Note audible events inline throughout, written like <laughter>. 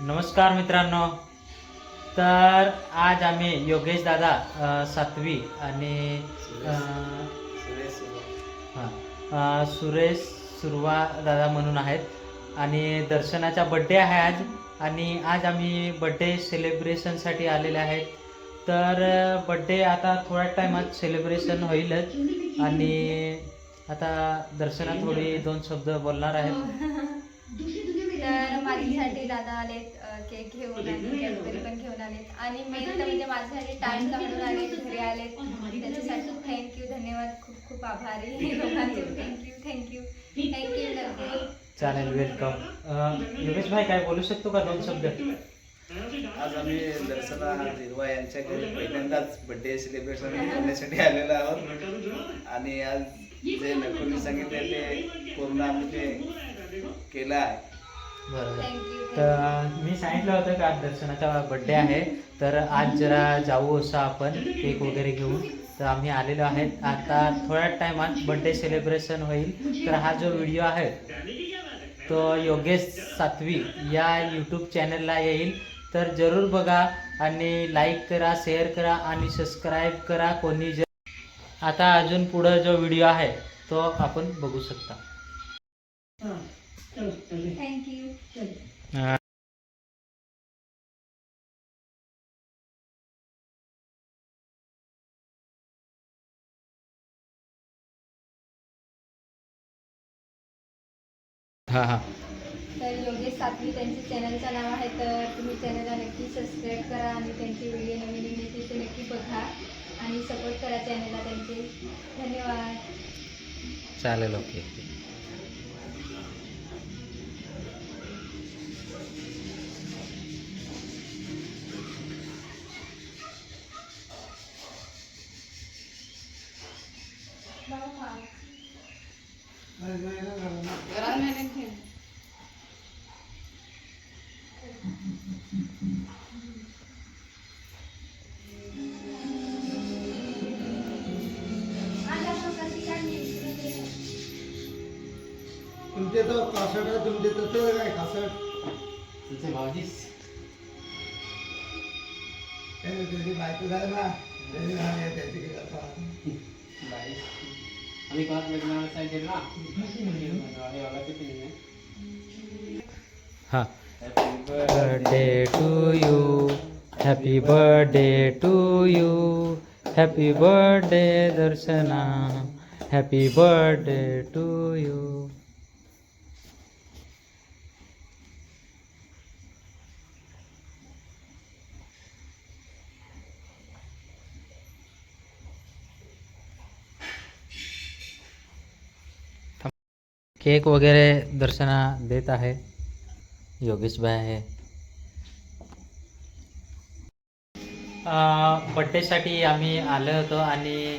नमस्कार मित्रांनो. तर आज आम्ही योगेश दादा सातवी आणि सुरेश सुरवा दादा म्हणून आहेत. आणि दर्शनाचा बड्डे आहे आज. आणि आज आम्ही बड्डे सेलिब्रेशनसाठी आलेले आहेत. तर बड्डे आता थोड्या टायमात सेलिब्रेशन होईलच. आणि आता दर्शना थोडी दोन शब्द बोलणार आहेत. माझ्यासाठी दादा आलेत केक घेऊन आणि कॅडबरी पण घेऊन आलेत. आणि मेन तर म्हणजे माझ्यासाठी टाइम काढून आलेत घरी आलेत. त्याच्यासाठी थँक्यू धन्यवाद. खूप खूप आभारी. लोकांचे थँक्यू थँक्यू थँक्यू नक्की चालेल वेलकम योगेश भाई काय बोलू शकतो का दोन शब्द? आज आम्ही दर्शना हिरवा यांच्या घरी <laughs> पहिल्यांदाच बर्थडे सेलिब्रेशन करण्यासाठी आलेलो आहोत. आणि आज जे नकुलने सांगितले ते पूर्ण आम्ही ते केलं आहे बरोबर. थँक्यू तर मी सांगितलं होतं का आज दर्शनाचा बड्डे आहे तर आज जरा जाऊ असं आपण केक वगैरे घेऊन. तर आम्ही आलेलो आहेत. आता थोड्या टायमात बड्डे सेलिब्रेशन होईल. तर हा जो व्हिडिओ आहे तो योगेश सातवी या यूट्यूब चॅनलला येईल. तर जरूर बघा आणि लाईक करा शेअर करा आणि सबस्क्राईब करा कोणी जर आता अजून पुढं जो व्हिडिओ आहे तो आपण बघू शकता. थँक्यू हां हां. तर योगेश सातवी त्यांचे चॅनलचं नाव आहे तर तुम्ही चॅनलला नक्की सबस्क्राईब करा आणि त्यांचे व्हिडिओ नवीन येतील ते नक्की बघा. आणि सपोर्ट करा चॅनलला त्यांचे. धन्यवाद. चालेल ओके. तुमचे तर कासट आहे तुमचे तसं काय कासट? तुमचे त्याने त्याची बायको झाली ना. त्याची झाली त्याची काही आता. आम्ही काल लग्नाला सांगितलं ना हां birthday to you happy birthday to you happy birthday Darshana cake वगैरे दर्शना देत आहे. योगेशभाई आहे. बड्डेसाठी आम्ही आलो होतो आणि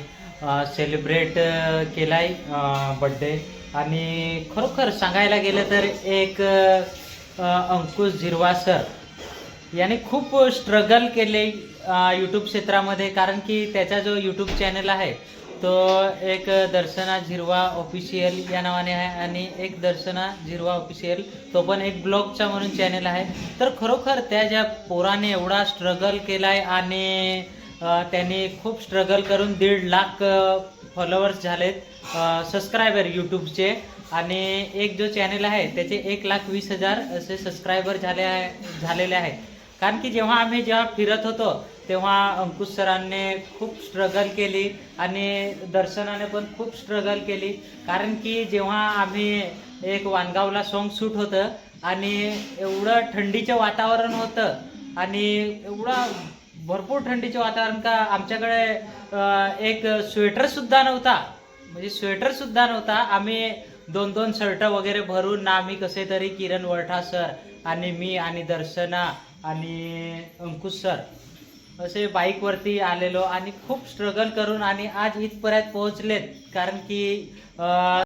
सेलिब्रेट केलाय बड्डे आणि खरोखर सांगायला गेलं तर एक अंकुश झिरवा सर याने खूप स्ट्रगल केले यूट्यूब क्षेत्रामध्ये. कारण की त्याचा जो यूट्यूब चॅनल आहे तो एक दर्शना झिरवा ऑफिशियल या नावाने आहे आणि एक दर्शना झिरवा ऑफिशियल तो पण एक ब्लॉगचा म्हणून चॅनल आहे. तर खरोखर त्या ज्या पोराने एवढा स्ट्रगल केला आहे आणि त्यांनी खूप स्ट्रगल करून दीड लाख फॉलोअर्स झालेत सबस्क्रायबर यूट्यूबचे आणि एक जो चॅनल आहे त्याचे एक लाख वीस हजार असे सबस्क्रायबर झाले आहे झालेले आहेत. कारण की जेव्हा आम्ही जेव्हा फिरत होतो तेव्हा अंकुश सरांनी खूप स्ट्रगल केली आणि दर्शनाने पण खूप स्ट्रगल केली. कारण की जेव्हा आम्ही एक वानगावला सॉन्ग शूट होतं आणि एवढं थंडीचं वातावरण होतं आणि एवढा भरपूर थंडीचं वातावरण का आमच्याकडे एक स्वेटरसुद्धा नव्हता. म्हणजे स्वेटरसुद्धा नव्हता. आम्ही दोन दोन शर्ट वगैरे भरून ना आम्ही कसे तरी किरण वळठा सर आणि मी आणि दर्शना आणि अंकुश सर असे बाईकवरती आलेलो आणि खूप स्ट्रगल करून आणि आज इथपर्यंत पोहोचलेत. कारण की